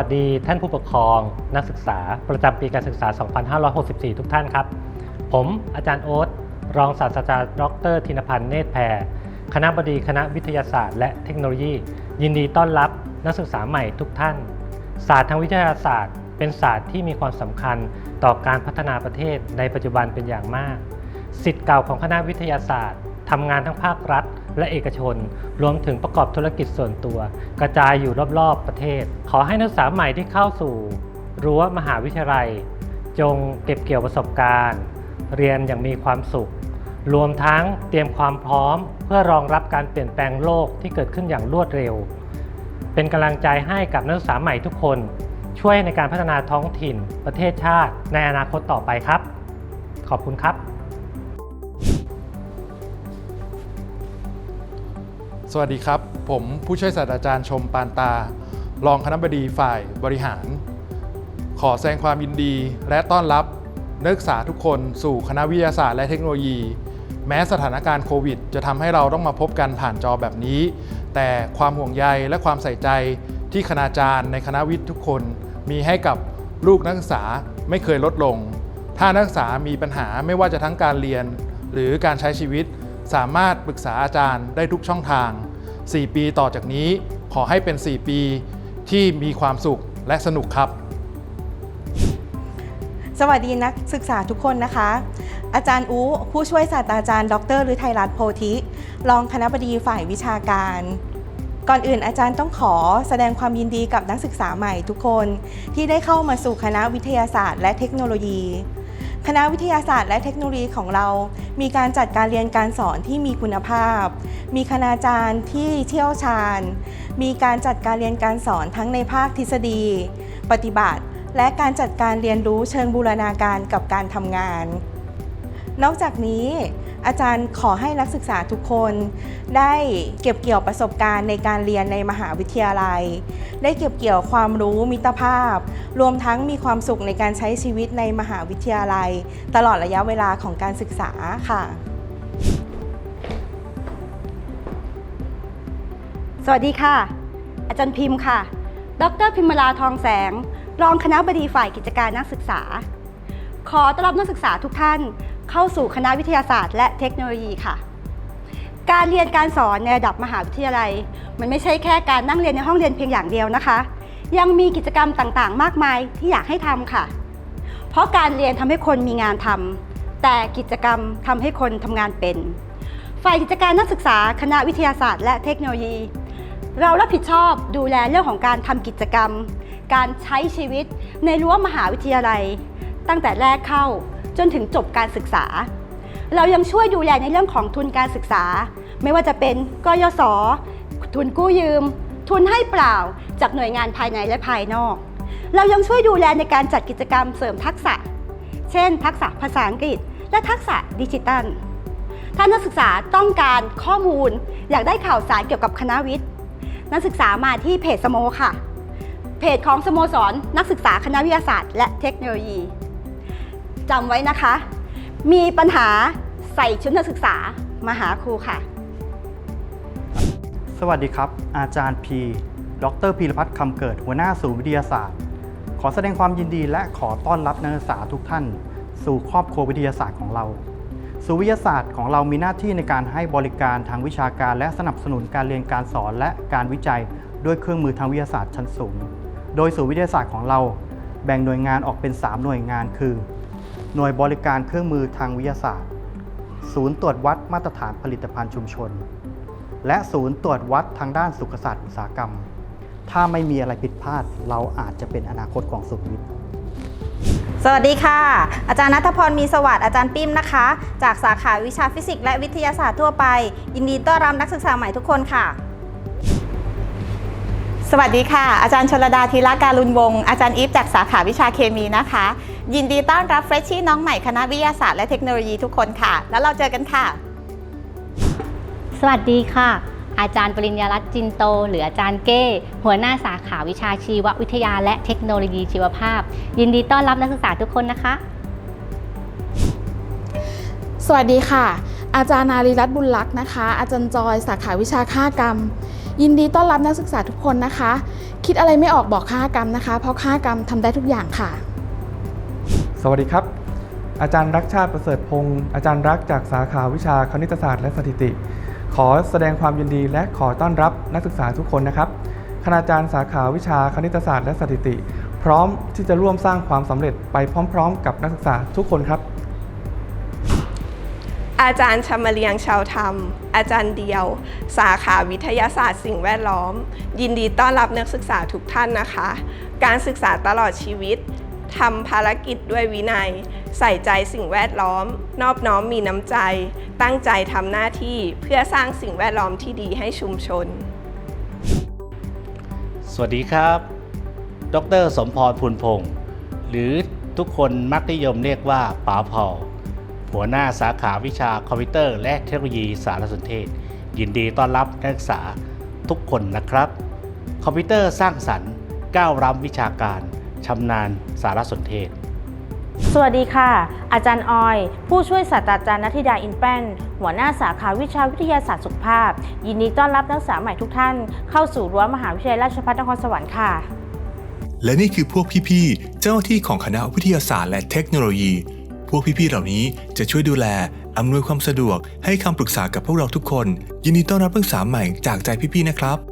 วัสดีท่านผู้ปกครอง นักศึกษาประจำปีการศึกษา 2564 ทุกท่านครับ ผมอาจารย์โอ๊ตรองศาสตราจารย์ ดรธินพันธ์เนตรแพรคณะบดีคณะวิทยาศาสตร์ และเทคโนโลยี ยินดีต้อนรับนักศึกษาใหม่ทุกท่าน ศาสตร์ทางวิทยาศาสตร์ เป็นศาสตร์ที่มีความสำคัญต่อการพัฒนาประเทศในปัจจุบันเป็นอย่างมาก สิทธิ์เก่าของคณะวิทยาศาสตร์ทำงานทั้งภาครัฐ และเอกชน รวมถึงประกอบธุรกิจส่วนตัว กระจายอยู่รอบๆประเทศ ขอให้นักศึกษาใหม่ที่เข้าสู่ รั้วมหาวิทยาลัย จงเก็บเกี่ยวประสบการณ์ เรียนอย่างมีความสุข รวมทั้งเตรียมความพร้อม เพื่อรองรับการเปลี่ยนแปลงโลกที่เกิดขึ้นอย่างรวดเร็ว เป็นกำลังใจให้กับนักศึกษาใหม่ทุกคน ช่วยในการพัฒนาท้องถิ่น ประเทศชาติ ในอนาคตต่อไปครับ ขอบคุณครับ สวัสดีครับ ผมผู้ช่วยศาสตราจารย์ชมปานตา รองคณบดีฝ่ายบริหาร ขอแสดงความยินดีและต้อนรับนักศึกษาทุกคนสู่คณะวิทยาศาสตร์และเทคโนโลยี แม้สถานการณ์โควิด จะทำให้เราต้องมาพบกันผ่านจอแบบนี้ แต่ความห่วงใยและความใส่ใจที่คณาจารย์ในคณะวิทย์ทุกคน มีให้กับลูกนักศึกษาไม่เคยลดลง ถ้านักศึกษามีปัญหาไม่ว่าจะทั้งการเรียน หรือการใช้ชีวิต สามารถปรึกษาอาจารย์ได้ทุกช่องทาง 4 ปีต่อจากนี้ขอให้เป็น 4 ปีที่มีความสุขและสนุกครับ สวัสดีนักศึกษาทุกคนนะคะ อาจารย์อูผู้ช่วยศาสตราจารย์ ดรฤทัยรัตน์โพธิ รองคณบดีฝ่ายวิชาการ ก่อนอื่นอาจารย์ต้องขอแสดงความยินดีกับนักศึกษาใหม่ทุกคน ที่ได้เข้ามาสู่คณะวิทยาศาสตร์ และเทคโนโลยี คณะวิทยาศาสตร์และเทคโนโลยีของเรา มีการจัดการเรียนการสอนที่มีคุณภาพ มีคณาจารย์ที่เชี่ยวชาญ มีการจัดการเรียนการสอนทั้งในภาคทฤษฎี ปฏิบัติ และการจัดการเรียนรู้เชิงบูรณาการกับการทำงาน นอกจากนี้ อาจารย์ขอให้นักศึกษาทุกคน ได้เก็บเกี่ยวประสบการณ์ในการเรียนในมหาวิทยาลัย ได้เก็บเกี่ยวความรู้มิตรภาพ รวมทั้งมีความสุขในการใช้ชีวิตในมหาวิทยาลัย ตลอดระยะเวลาของการศึกษาค่ะ สวัสดีค่ะ อาจารย์พิมพ์ค่ะ ดรพิมลาทองแสง รองคณะบดีฝ่ายกิจการนักศึกษา ขอต้อนรับนักศึกษาทุกท่าน เข้าสู่คณะวิทยาศาสตร์และเทคโนโลยีค่ะ การเรียนการสอนในระดับมหาวิทยาลัย มันไม่ใช่แค่การนั่งเรียนในห้องเรียนเพียงอย่างเดียวนะคะ ยังมีกิจกรรมต่างๆ มากมายที่อยากให้ทำค่ะ เพราะการเรียนทำให้คนมีงานทำแต่กิจกรรมทำให้คนทำงานเป็น ฝ่ายกิจการนักศึกษาคณะวิทยาศาสตร์ และเทคโนโลยี เรารับผิดชอบดูแลเรื่องของการทำกิจกรรม การใช้ชีวิตในรั้วมหาวิทยาลัย ตั้งแต่แรกเข้า จนถึงจบการศึกษา เรายังช่วยดูแลในเรื่องของทุนการศึกษา ไม่ว่าจะเป็นกยศทุนกู้ยืม ทุนให้เปล่าจากหน่วยงานภายในและภายนอก เรายังช่วยดูแลในการจัดกิจกรรมเสริมทักษะ เช่น ทักษะภาษาอังกฤษ และทักษะดิจิตัลถ้านักศึกษาต้องการข้อมูล อยากได้ข่าวสารเกี่ยวกับคณะวิทย์ นักศึกษามาที่เพจสโมค่ะ เพจของสโมสรนักศึกษาคณะวิทยาศาสตร์ และเทคโนโลยี จำไว้นะคะ มีปัญหาใส่ชุดนักศึกษามาหาครูค่ะ สวัสดีครับ อาจารย์พีดรพีรพัฒน์คำเกิดหัวหน้าศูนย์วิทยาศาสตร์ ขอแสดงความยินดีและขอต้อนรับนักศึกษาทุกท่าน สู่ครอบครัววิทยาศาสตร์ของเราศูนย์วิทยาศาสตร์ของเรามีหน้าที่ในการให้บริการทางวิชาการ และสนับสนุนการเรียนการสอนและการวิจัย ด้วยเครื่องมือทางวิทยาศาสตร์ชั้นสูง โดยศูนย์วิทยาศาสตร์ของเรา แบ่งหน่วยงานออกเป็น 3 หน่วยงานคือ หน่วยบริการเครื่องมือทางวิทยาศาสตร์ ศูนย์ตรวจวัดมาตรฐานผลิตภัณฑ์ชุมชน และศูนย์ตรวจวัดทางด้านสุขศาสตร์อุตสาหกรรม ถ้าไม่มีอะไรผิดพลาด เราอาจจะเป็นอนาคตของสุขวิทย์สวัสดีค่ะ อาจารย์นัทพรมีสวัสดิ์อาจารย์ปิ้มนะคะ จากสาขาวิชาฟิสิกส์และวิทยาศาสตร์ทั่วไป ยินดีต้อนรับนักศึกษาใหม่ทุกคนค่ะ สวัสดีค่ะ อาจารย์ชลดาธีระการุณวงศ์อาจารย์อีฟจากสาขาวิชาเคมีนะคะ ยินดีต้อนรับเฟรชชี่น้องใหม่คณะวิทยาศาสตร์และเทคโนโลยีทุกคนค่ะ แล้วเราเจอกันค่ะ สวัสดีค่ะ อาจารย์ปริญญารัตน์จินโต หรืออาจารย์เก้ หัวหน้าสาขาวิชาชีววิทยาและเทคโนโลยีชีวภาพ ยินดีต้อนรับนักศึกษาทุกคนนะคะ สวัสดีค่ะ อาจารย์นารีรัตน์บุญลักษณ์นะคะ อาจารย์จอยสาขาวิชาค่ากรรม ยินดีต้อนรับนักศึกษาทุกคนนะคะ คิดอะไรไม่ออกบอกคหกรรมนะคะ เพราะคหกรรมทำได้ทุกอย่างค่ะ สวัสดีครับ อาจารย์รักชาติประเสริฐพงศ์อาจารย์รักจากสาขาวิชาคณิตศาสตร์และสถิติ ขอแสดงความยินดีและขอต้อนรับนักศึกษาทุกคนนะครับคณาจารย์สาขาวิชาคณิตศาสตร์และสถิติ พร้อมที่จะร่วมสร้างความสำเร็จไปพร้อม ๆ กับนักศึกษาทุกคนครับ อาจารย์ชมเลียงชาวธรรม อาจารย์เดียว สาขาวิทยาศาสตร์สิ่งแวดล้อม ยินดีต้อนรับนักศึกษาทุกท่านนะคะ การศึกษาตลอดชีวิต ทำภารกิจด้วยวินัย ใส่ใจสิ่งแวดล้อม นอบน้อมมีน้ำใจ ตั้งใจทำหน้าที่เพื่อสร้างสิ่งแวดล้อมที่ดีให้ชุมชน สวัสดีครับ ดร สมพรพูนพงศ์หรือทุกคนมักนิยมเรียกว่าป๋าเผาหัวหน้าสาขาวิชาคอมพิวเตอร์ และเทคโนโลยีสารสนเทศ ยินดีต้อนรับนักศึกษาทุกคนนะครับ คอมพิวเตอร์สร้างสรรค์ก้าวล้ำวิชาการ ชำนาญสารสนเทศ สวัสดีค่ะ อาจารย์ออย ผู้ช่วยศาสตราจารย์นัทธิดาอินแป้น หัวหน้าสาขาวิชาวิทยาศาสตร์สุขภาพ ยินดีต้อนรับนักศึกษาใหม่ทุกท่าน เข้าสู่รั้วมหาวิทยาลัยราชภัฏนครสวรรค์ค่ะ และนี่คือพวกพี่ๆ เจ้าหน้าที่ของคณะวิทยาศาสตร์และเทคโนโลยี พวกพี่ๆ เหล่านี้จะช่วยดูแล อำนวยความสะดวก ให้คำปรึกษากับพวกเราทุกคน ยินดีต้อนรับนักศึกษาใหม่จากใจพี่ๆ นะครับ